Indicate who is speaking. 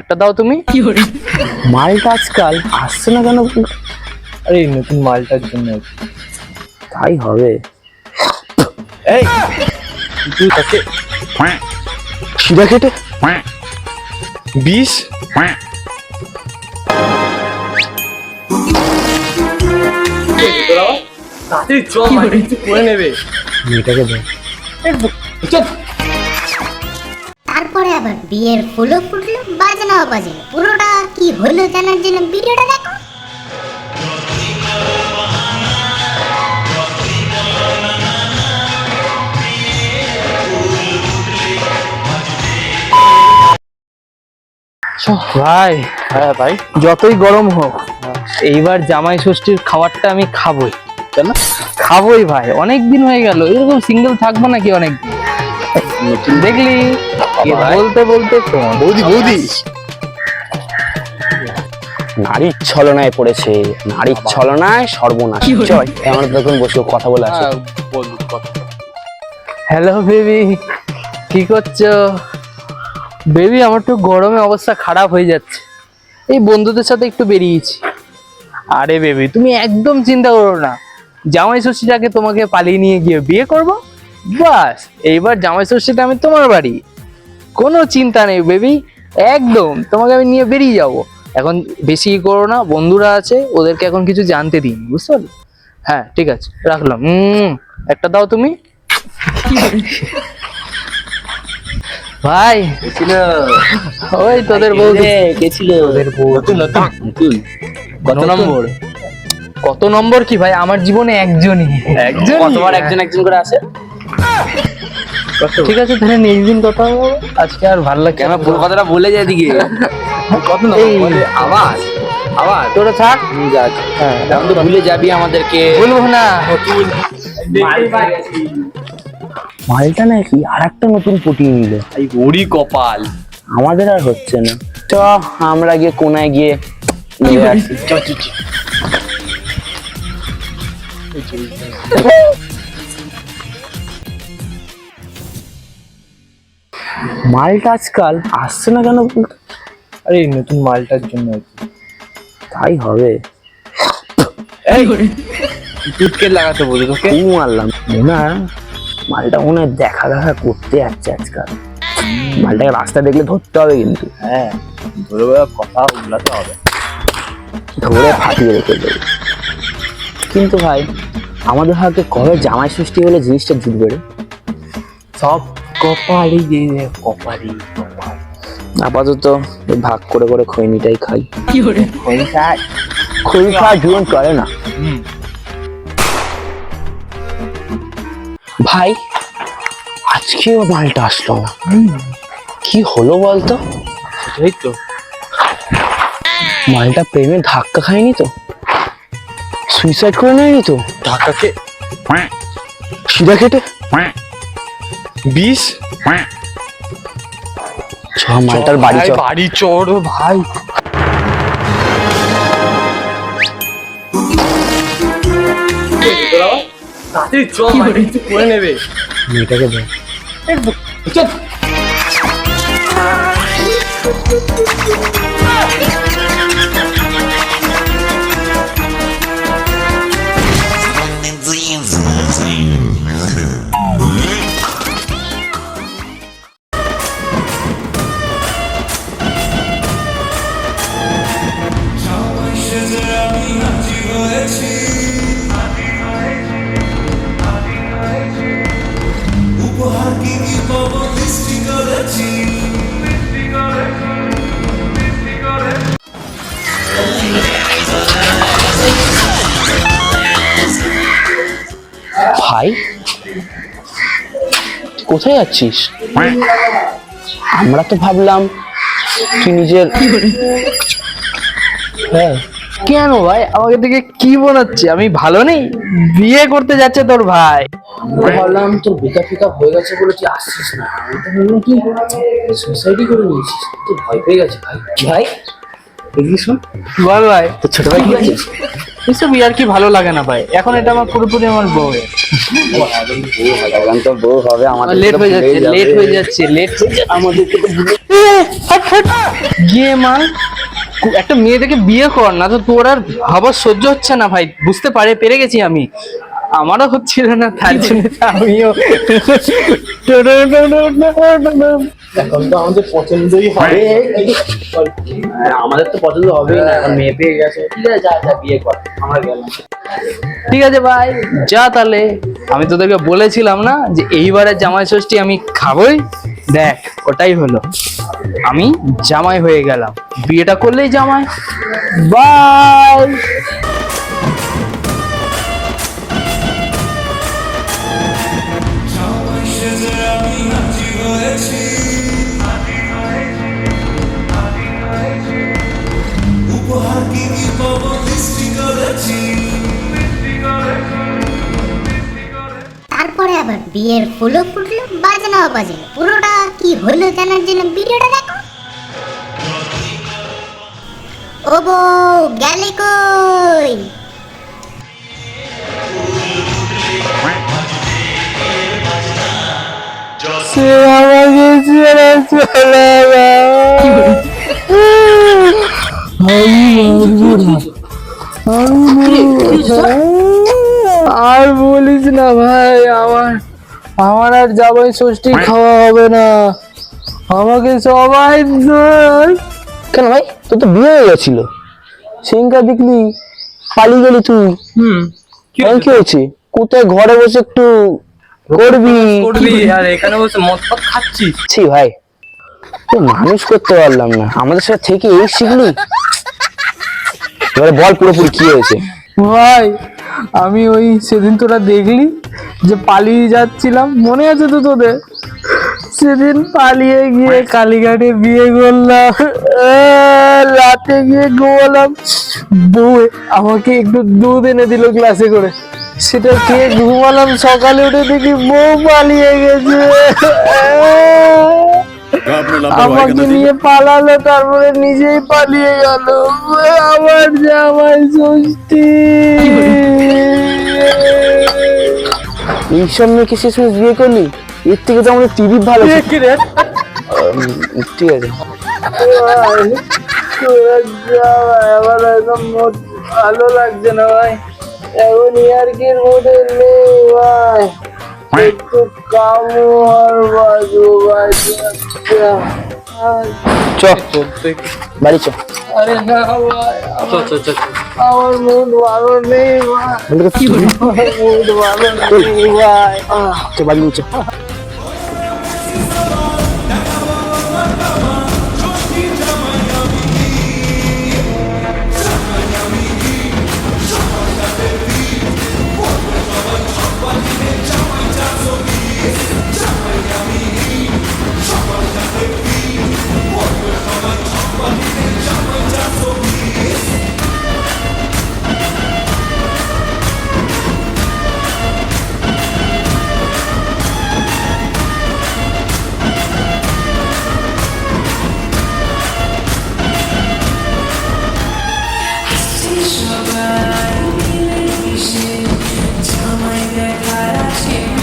Speaker 1: একটা দাও তুমি।
Speaker 2: মালটা আজকাল আসছে না কেন?
Speaker 1: আরে নতুন মালটার জন্য।
Speaker 2: তাই হবে।
Speaker 1: এই তুই তাকে
Speaker 2: সিধা কেটে
Speaker 1: বিষ তাড়াতাড়ি চল কিছু করে নেবে।
Speaker 2: মেয়েটাকে দেখ
Speaker 3: তারপরে আবার বিয়ের ফুলও ফুটলো বাজনাও বাজলো। পুরোটা কি হলো জানার জন্য ভিডিওটা দেখো।
Speaker 1: ভাই
Speaker 2: হ্যাঁ ভাই।
Speaker 1: যতই গরম হোক এইবার জামাই ষষ্ঠীর খাবারটা আমি খাবই।
Speaker 2: কেন?
Speaker 1: খাবই ভাই অনেক দিন হয়ে গেল এরকম সিঙ্গেল থাকব নাকি অনেক দেখলি। বলতে বলতে
Speaker 2: বৌদি বৌদি। নারীর ছলনায় পড়েছে। নারীর ছলনায় সর্বনাশ। চল আমরা তখন বসে কথা বলে আসি
Speaker 1: হ্যালো বেবি কি করছ? বেবি আমার তো গরমে অবস্থা খারাপ হয়ে যাচ্ছে। এই বন্ধুদের সাথে একটু বেরিয়েছি। আরে বেবি তুমি একদম চিন্তা করো না। জামাই ষষ্ঠীটাকে তোমাকে পালিয়ে নিয়ে গিয়ে বিয়ে করব? বাস এইবার জামাই ষষ্ঠীটা আমি তোমার বাড়ি। কোনো চিন্তা নেই বেবি একদম তোমাকে আমি নিয়ে বেরিয়ে যাব। এখন বেশি করো না বন্ধুরা আছে ওদেরকে এখন কিছু জানতে দিন বুঝতে পারলে? হ্যাঁ ঠিক আছে রাখলাম। হুম একটা দাও তুমি। ভাই ওই তোদের বউ
Speaker 2: কে ছিল
Speaker 1: তোদের বউ
Speaker 2: নতুন নতুন কত নম্বর?
Speaker 1: কত নম্বর কি ভাই? আমার জীবনে একজনই। একজন
Speaker 2: কতবার একজন একজন করে আসে?
Speaker 1: ঠিক আছে তাহলে নেক্সট দিন কথা হবে। আজকে আর ভালো লাগছে
Speaker 2: কেন। পুরো কথাটা বলে যায় দিকে কত আবার আবার
Speaker 1: তোরা থাক। হ্যাঁ।
Speaker 2: এখন তো ভুলে যাবি আমাদেরকে।
Speaker 1: বলব না।
Speaker 2: মালটা নাকি আর একটা নতুন পটিয়ে নিল।
Speaker 4: এই ওরি কপাল।
Speaker 2: আমাদের আর হচ্ছে না। চ আমরা গিয়ে কোনায় গিয়ে নিয়ে আসি। মালটা আজকাল আসছে না কেন? বলতো?
Speaker 1: আরে নতুন মালটার জন্য
Speaker 2: তাই হবে।
Speaker 4: টুটকে লাগাতে বলে তোকে।
Speaker 2: মারলাম না মালটা মনে হয় দেখা দেখা করতে যাচ্ছে আজকাল। মালটাকে রাস্তা দেখলে ধরতে হবে কিন্তু।
Speaker 4: হ্যাঁ ধরে কথা বলাতে হবে।
Speaker 2: ধরে ফাটিয়ে রেখে দেবে। কিন্তু ভাই আমাদের হাতে কবে জামাই ষষ্ঠী হলে জিনিসটা জুটবে রে?
Speaker 4: সব কপালই দিয়ে দে কপালই
Speaker 2: আপাতত ভাগ করে করে খৈনিটাই খাই।
Speaker 4: পয়সা
Speaker 2: খৈনি খাওয়া জীবন চলে না। ভাই আজকেও মালটা আসলো। না কি হলো বলতো?
Speaker 4: সেটাই তো।
Speaker 2: মালটা প্রেমে ধাক্কা খায়নি তো? সুইসাইড করে নেয়নি তো?
Speaker 4: ধাক্কাকে
Speaker 2: সিধা কেটে
Speaker 4: বিষ
Speaker 2: ছ মালটার বাড়ি
Speaker 4: ভাই,
Speaker 2: চল
Speaker 4: বাড়ি চড় ভাই তাড়াতাড়ি চল মাকে কিছু করে নেবে
Speaker 2: মেয়েটাকে দেখ ভাই কোথায় যাচ্ছিস আমরা তো ভাবলাম তুই নিজের হ্যাঁ।
Speaker 1: কেন ভাই? আমাকে দেখে কি বোনাচ্ছে? আমি ভালো নেই? বিয়ে করতে যাচ্ছে তোর ভাই।
Speaker 2: আমরা ভাবলাম তোর বেকআপ ফিকআপ হয়ে গেছে বলে তুই আসছিস না। আমি তো ভাবলাম তুই সুইসাইডই করে নিয়েছিস। তুই ভয় পেয়ে গেছে ভাই ভাই? এদিকে শোন।
Speaker 1: বল ভাই।
Speaker 2: তোর ছোট ভাই কি আছে?
Speaker 1: এসব ইয়ার কি ভালো লাগে না ভাই? এখন এটা আমার পুরোপুরি আমার বউ
Speaker 2: এখন তো বউ হবে আমাদের
Speaker 1: লেট হয়ে যাচ্ছে লেট হয়ে যাচ্ছে লেট
Speaker 2: হয়ে ভুলে
Speaker 1: গিয়ে মা একটা মেয়ে দেখে বিয়ে কর না তো তোর আর হবার সহ্য হচ্ছে না ভাই। বুঝতে পারে পেরে গেছি আমি। আমারও হচ্ছিল না তার জন্য আমিও।
Speaker 4: এখন তো আমাদের পছন্দই হবে।
Speaker 2: হ্যাঁ, আমাদের তো পছন্দ হবেই না এখন মেয়ে পেয়ে গেছে। ঠিক আছে যা যা বিয়ে কর আমরা গেলাম।
Speaker 1: ঠিক আছে ভাই যা তাহলে। আমি তোদেরকে বলেছিলাম না যে এইবারে জামাই ষষ্ঠী আমি খাবই। দেখ ওটাই হলো। আমি জামাই হয়ে গেলাম। বিয়েটা করলেই জামাই। বাই!
Speaker 3: তারপরে আবার বিয়ের ফুলও ফুটলো, বাজনাও বাজলো। পুরোটা কি হলো জানার জন্য ভিডিওটা দেখো। ও বউ, গেলে কই?
Speaker 1: সে আমাকে ছেড়ে চলে। আর বলিস না ভাই আমার আমার আর জামাই ষষ্ঠী খাওয়া হবে না। আমাকে সবাই
Speaker 2: কেন ভাই? তোর তো বিয়ে হয়ে গেছিল। সেদিনকার দেখলি পালিয়ে গেলি তুই।
Speaker 1: হুম।
Speaker 2: কি হয়েছে? কোথায় ঘরে বসে একটু করবি?
Speaker 1: করবি আর এখানে বসে মদ ফদ খাচ্ছিস?
Speaker 2: ছি ভাই তুই মানুষ করতে পারলাম না। আমাদের সাথে থেকে এই শিখলি? এবারে বল পুরোপুরি কি হয়েছে?
Speaker 1: ভাই আমি ওই সেদিন তোরা দেখলি যে পালিয়ে যাচ্ছিলাম মনে আছে তো তোদের? সেদিন পালিয়ে গিয়ে কালীঘাটে বিয়ে করলাম আহ, রাতে গিয়ে গোয়ালাম বউ আমাকে একটু দুধ এনে দিল গ্লাসে করে। সেটা খেয়ে ঘুমালাম সকালে উঠে দেখি বউ পালিয়ে গেছে। আমাকে নিয়ে পালালো তারপরে নিজেই পালিয়ে গেল। আমার জামাই ষষ্ঠী।
Speaker 2: এইসব মেয়েকে শেষমেশ বিয়ে করলি? এর থেকে তো আমাদের টিভি ভালো ঠিক আছে।
Speaker 1: আমার একদম ভালো লাগছে না ভাই। এখন ইয়ার্কির মোডে নেই ভাই একটু কামো আর বাজু ভাই
Speaker 2: চ বাড়ি চ
Speaker 1: আরে না ভাই আমার আমার মুড ভালো নেই ভাই
Speaker 2: আমাদেরকে
Speaker 1: মুড ভালো নেই ভাই
Speaker 2: চ বাড়ি চ সবাই মিলে মিশে জামাই দেখার আছে